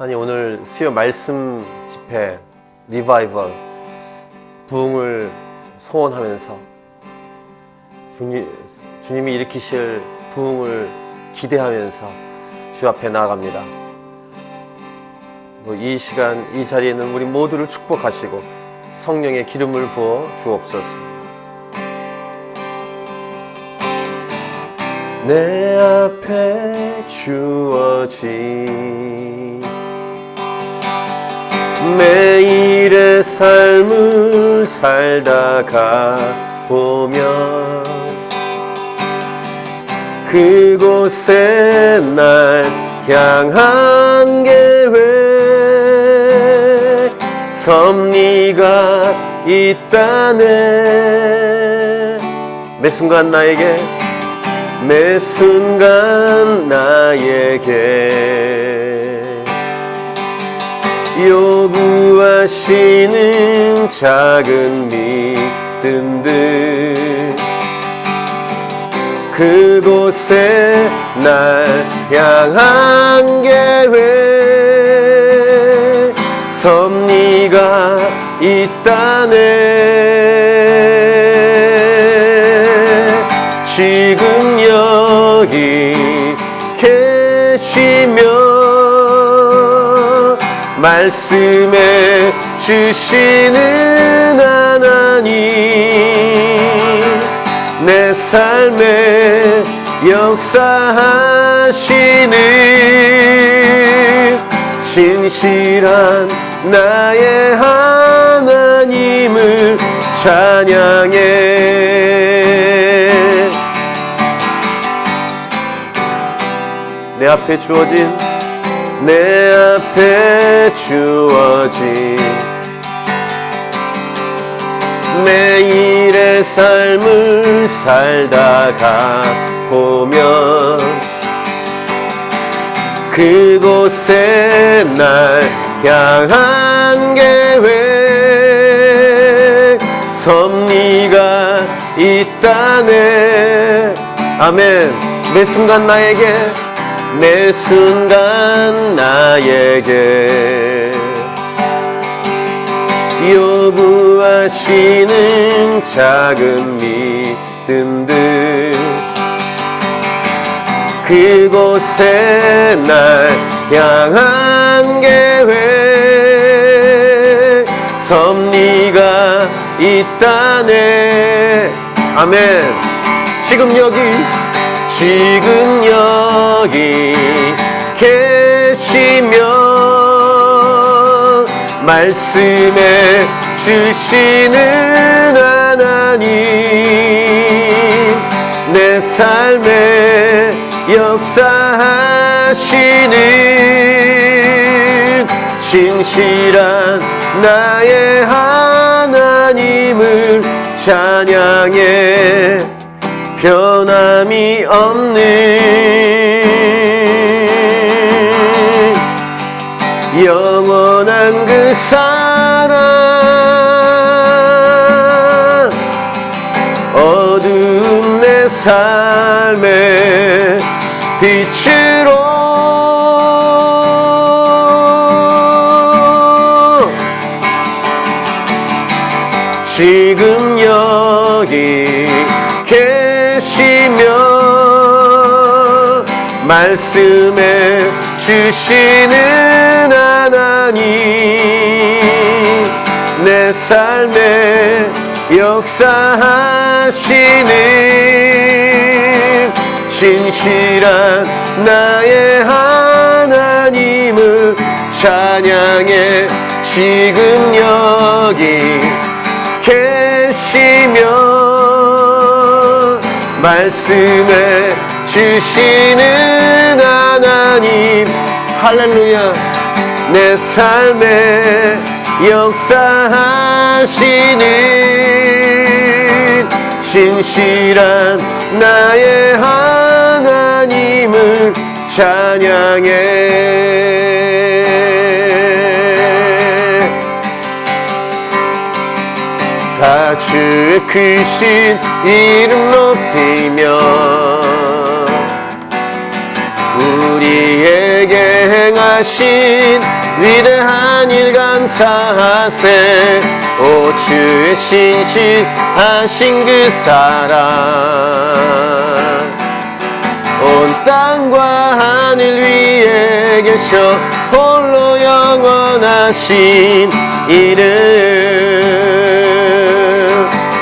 아니 오늘 수요 말씀 집회 리바이벌 부흥을 소원하면서 주님, 주님이 일으키실 부흥을 기대하면서 주 앞에 나아갑니다. 뭐이 시간 이 자리에 있는 우리 모두를 축복하시고 성령의 기름을 부어 주옵소서. 내 앞에 주어진 매일의 삶을 살다가 보면 그곳에 날 향한 계획 섭리가 있다네? 매 순간 나에게 매 순간 나에게 요구하시는 작은 믿음들. 그곳에 날 향한 계획. 섭리가 있다네. 지금 말씀해 주시는 하나님 내 삶에 역사하시는 진실한 나의 하나님을 찬양해. 내 앞에 주어진 내 앞에 주어진 매일의 삶을 살다가 보면 그곳에 날 향한 계획 섭리가 있다네. 아멘. 매 순간 나에게 매 순간 나에게 요구하시는 작은 믿음들 그곳에 날 향한 계획 섭리가 있다네. 아멘. 지금 여기 지금 여기 계시며 말씀해 주시는 하나님 내 삶에 역사하시는 진실한 나의 하나님을 찬양해 변함이 없는 영원한 그 사랑 어두운 내 삶의 빛으 말씀해 주시는 하나님 내 삶에 역사하시는 진실한 나의 하나님을 찬양해 지금 여기 계시며 말씀해 주시는 하나님 할렐루야. 내 삶에 역사하시는 진실한 나의 하나님을 찬양해. 다 주의 크신 이름 높이며 우리에게 행하신 위대한 일 감사하세 오 주의 신실하신 그 사랑. 온 땅과 하늘 위에 계셔 홀로 영원하신 이름.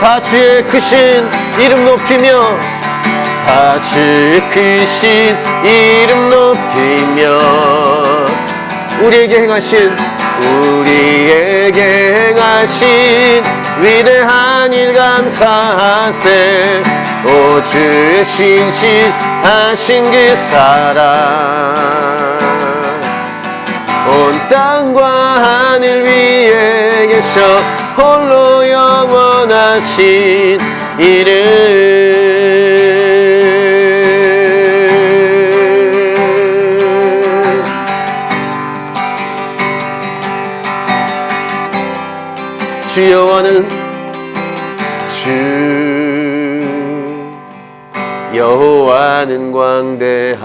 다 주의 크신 이름 높이며 다 주의 크신 이름 높이며 우리에게 행하신 우리에게 행하신 위대한 일 감사하세. 오 주의 신실하신 그 사랑. 온 땅과 하늘 위에 계셔 홀로 영원하신 이름 주 여호와는 주 여호와는 광대하시도다.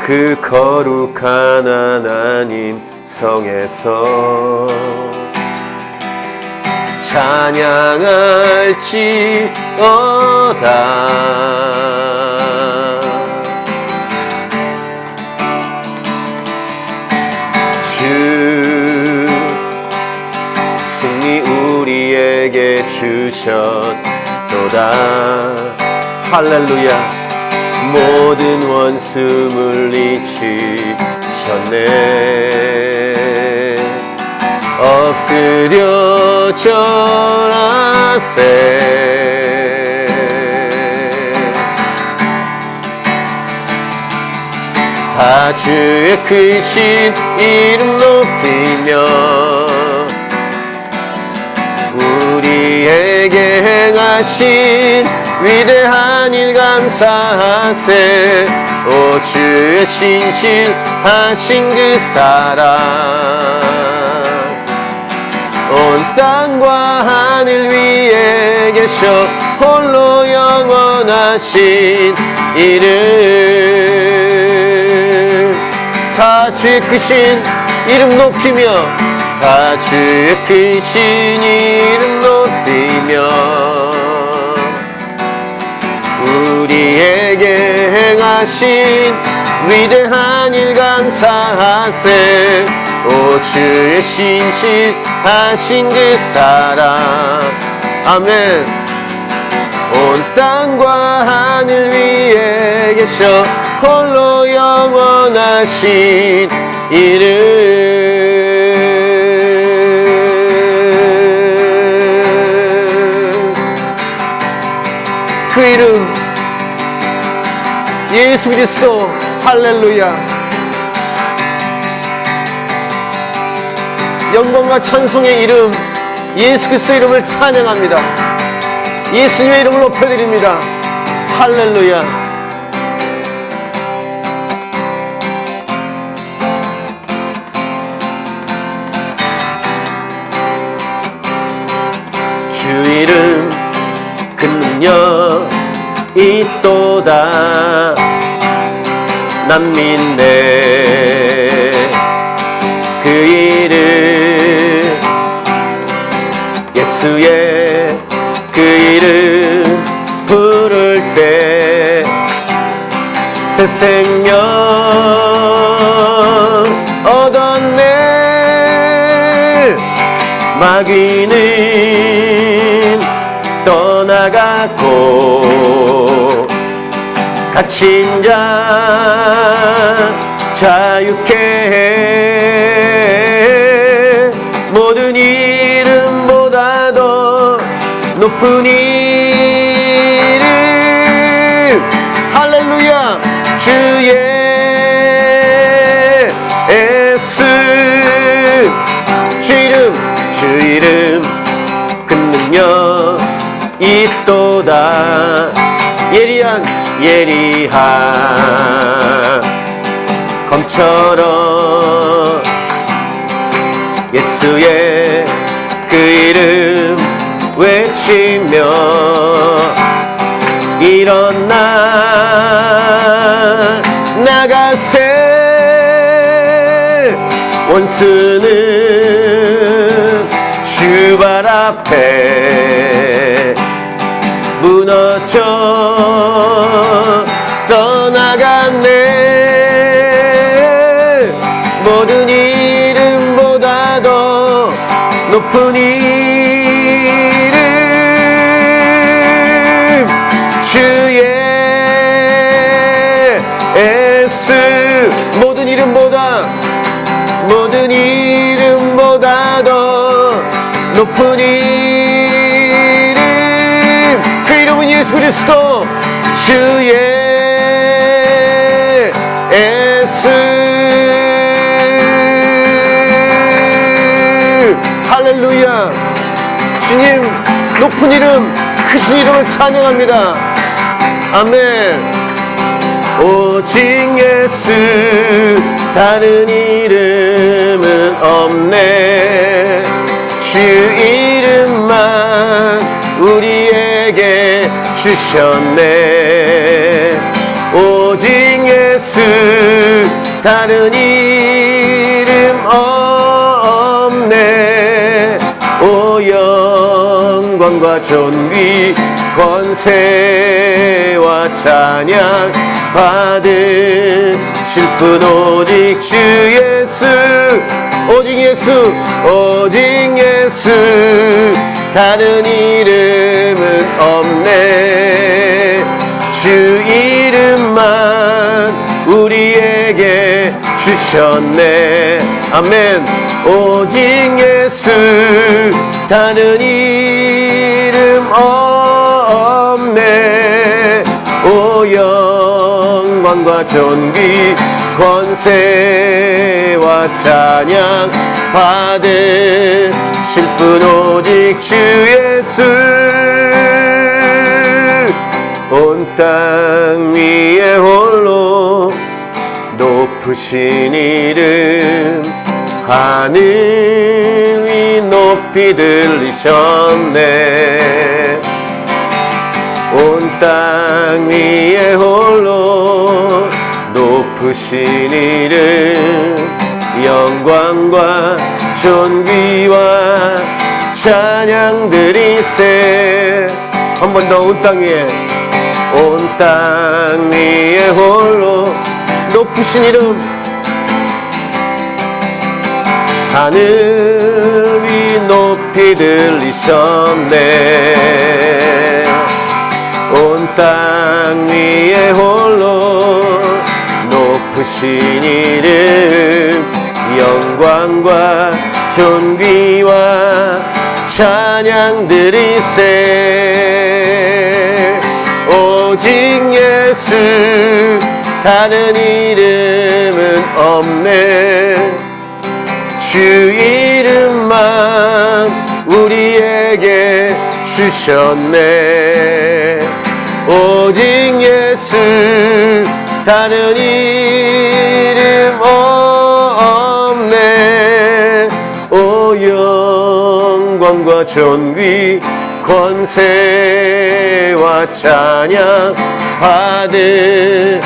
그 거룩한 하나님 성에서 찬양할지어다 주셨도다. 할렐루야. 모든 원수 물리치셨네. 엎드려 절하세. 다 주의 크신 이름 높이며 우리에게 행하신 위대한 일 감사하세. 오 주의 신실하신 그 사랑. 온 땅과 하늘 위에 계셔 홀로 영원하신 이름. 다 주의 크신 이름 높이며 다 주의 크신 이름 높이며 우리에게 행하신 위대한 일 감사하세 오 주의 신실하신 그 사랑. 아멘. 온 땅과 하늘 위에 계셔 홀로 영원하신 이름 예수 그리스도. 할렐루야. 영광과 찬송의 이름 예수 그리스도 이름을 찬양합니다. 예수님의 이름을 높여드립니다. 할렐루야. 주 이름 그 능력 있도다. 난민네. 그 이름 예수의 그 이름 부를 때 새 생명 얻었네. 마귀는 떠 나갔고 갇힌 자 자유케 해 모든 이름보다 더이 예리한 검처럼 예수의 그 이름 외치며 일어나 나가세 원수는 주발 앞에 무너져 높은 이름 주의 예수. 모든 이름보다 모든 이름보다도 높은 이름. 그 이름은 예수 그리스도 주의 주님 높은 이름 크신 이름을 찬양합니다. 아멘. 오직 예수 다른 이름은 없네. 주 이름만 우리에게 주셨네. 오직 예수 다른 이름 없네 영광과 존귀 권세와 찬양 받으실 분 오직 주 예수 오직 예수 오직 예수. 다른 이름은 없네. 주 이름만 우리에게 주셨네. 아멘. 오직 예수. 다른 이름 없네. 오 영광과 존귀 권세와 찬양 받으실 분 오직 주 예수. 온 땅 위에 홀로 높으신 이름 하늘 위 높이 들리셨네. 온 땅 위에 홀로 높으신 이름 영광과 존귀와 찬양 드리세. 한 번 더 온 땅 위에 온 땅 위에 홀로 높으신 이름. 하늘 위 높이 들리셨네 온 땅 위에 홀로 높으신 이름 영광과 존귀와 찬양 드리세 오직 예수 다른 이름은 없네. 주 이름만 우리에게 주셨네 오직 예수 다른 이름 없네. 오 영광과 존귀 권세와 찬양 받으실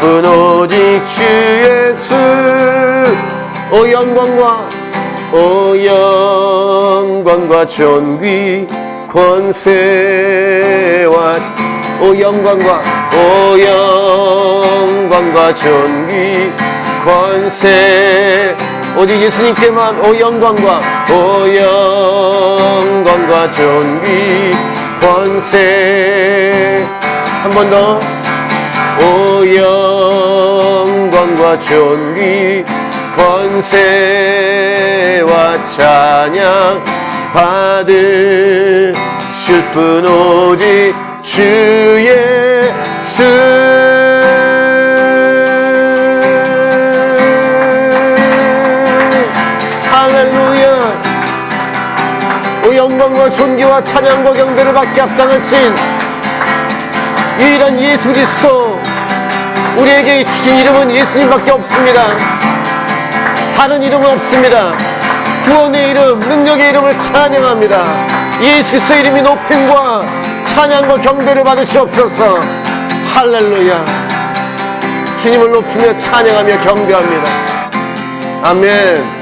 분 오직 주 예수. 오 영광과 오 영광과 존귀 권세와 오 영광과 오 영광과 존귀 권세. 오직 예수님께만 오 영광과 오 영광과 존귀 권세. 한 번 더. 오 영광과 존귀 권세와 찬양 받으실 분 오직 주 예수. 할렐루야. 오 영광과 존귀와 찬양과 경배를 받게 합당하신 유일한 예수 그리스도 우리에게 주신 이름은 예수님밖에 없습니다. 다른 이름은 없습니다. 구원의 이름 능력의 이름을 찬양합니다. 예수 그리스도 이름이 높임과 찬양과 경배를 받으시옵소서. 할렐루야. 주님을 높이며 찬양하며 경배합니다. 아멘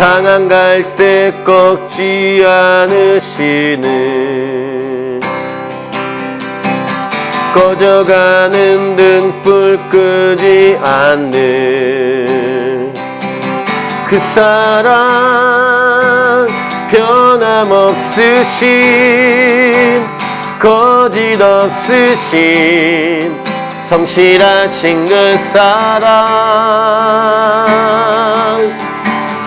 상한 갈때 꺾지 않으시는 꺼져가는 등불 끄지 않는 그 사랑 변함없으신 거짓 없으신 성실하신 그 사랑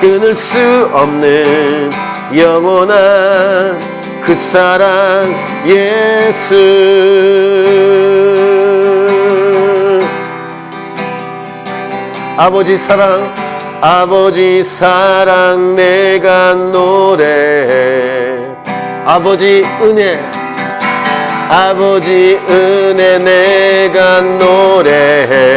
끊을 수 없는 영원한 그 사랑 예수. 아버지 사랑 아버지 사랑 내가 노래해 아버지 은혜 아버지 은혜 내가 노래해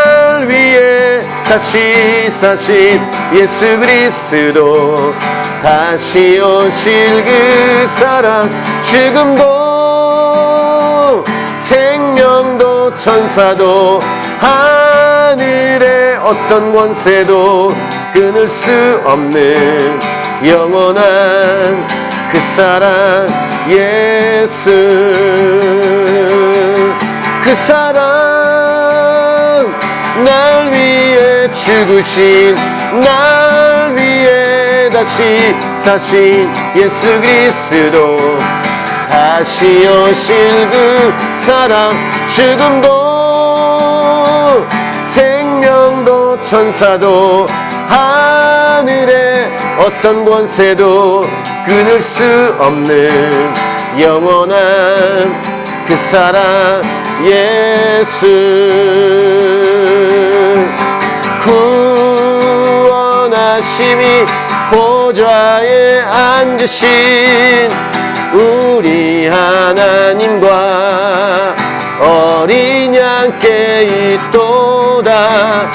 다시 사신 예수 그리스도 다시 오실 그 사랑 죽음도 생명도 천사도 하늘의 어떤 권세도 끊을 수 없는 영원한 그 사랑 예수. 그 사랑 날 위해 죽으신 날 위해 다시 사신 예수 그리스도. 다시 오실 그 사랑 죽음도 생명도 천사도 하늘의 어떤 권세도 끊을 수 없는 영원한 그 사랑 예수 구원하심이 보좌에 앉으신 우리 하나님과 어린 양께 있도다.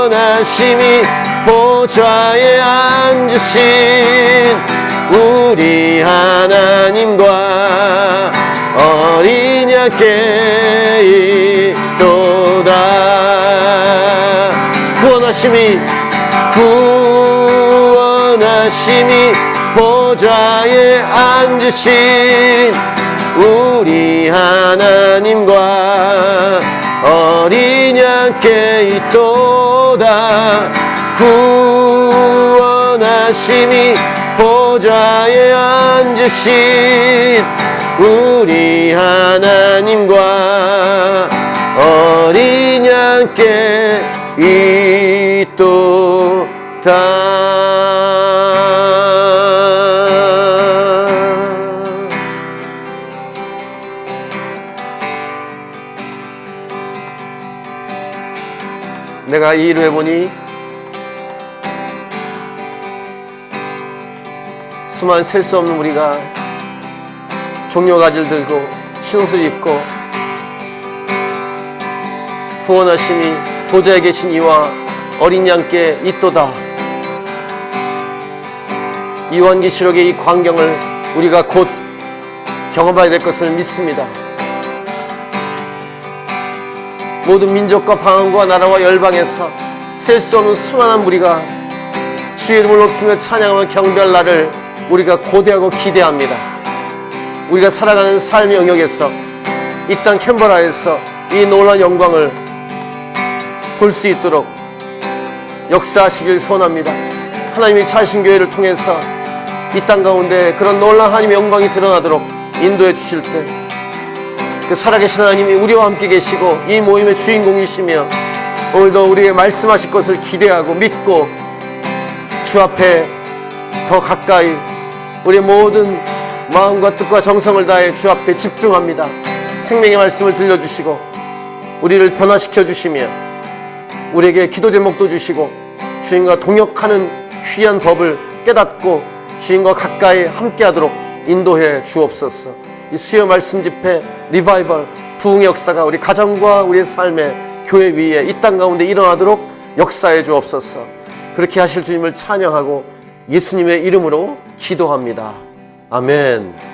구원하심이 보좌에 앉으신 우리 하나님과 어린 양께 구원하심이 구원하심이 보좌에 앉으신 우리 하나님과 어린 양께 있도다. 구원하심이 보좌에 앉으신 우리 하나님과 어린 양께 있도다 내가 이 일을 해보니 수만 셀 수 없는 우리가 종려 가지를 들고 신옷을 입고 구원하심이 보좌에 계신 이와 어린 양께 있도다 이완기시록의 이 광경을 우리가 곧 경험해야 될 것을 믿습니다. 모든 민족과 방언과 나라와 열방에서 셀 수 없는 수많은 무리가 주의 이름을 높이며 찬양하며 경배할 날을 우리가 고대하고 기대합니다. 우리가 살아가는 삶의 영역에서 이 땅 캔버라에서 이 놀라운 영광을 볼 수 있도록 역사하시길 소원합니다. 하나님이 차신 교회를 통해서 이 땅 가운데 그런 놀라운 하나님의 영광이 드러나도록 인도해 주실 때 그 살아계신 하나님이 우리와 함께 계시고 이 모임의 주인공이시며 오늘도 우리에게 말씀하실 것을 기대하고 믿고 주 앞에 더 가까이 우리의 모든 마음과 뜻과 정성을 다해 주 앞에 집중합니다. 생명의 말씀을 들려주시고 우리를 변화시켜 주시며 우리에게 기도 제목도 주시고 주인과 동역하는 귀한 법을 깨닫고 주인과 가까이 함께하도록 인도해 주옵소서. 이 수요 말씀 집회 리바이벌 부흥의 역사가 우리 가정과 우리의 삶의 교회 위에 이 땅 가운데 일어나도록 역사해 주옵소서. 그렇게 하실 주님을 찬양하고 예수님의 이름으로 기도합니다. 아멘.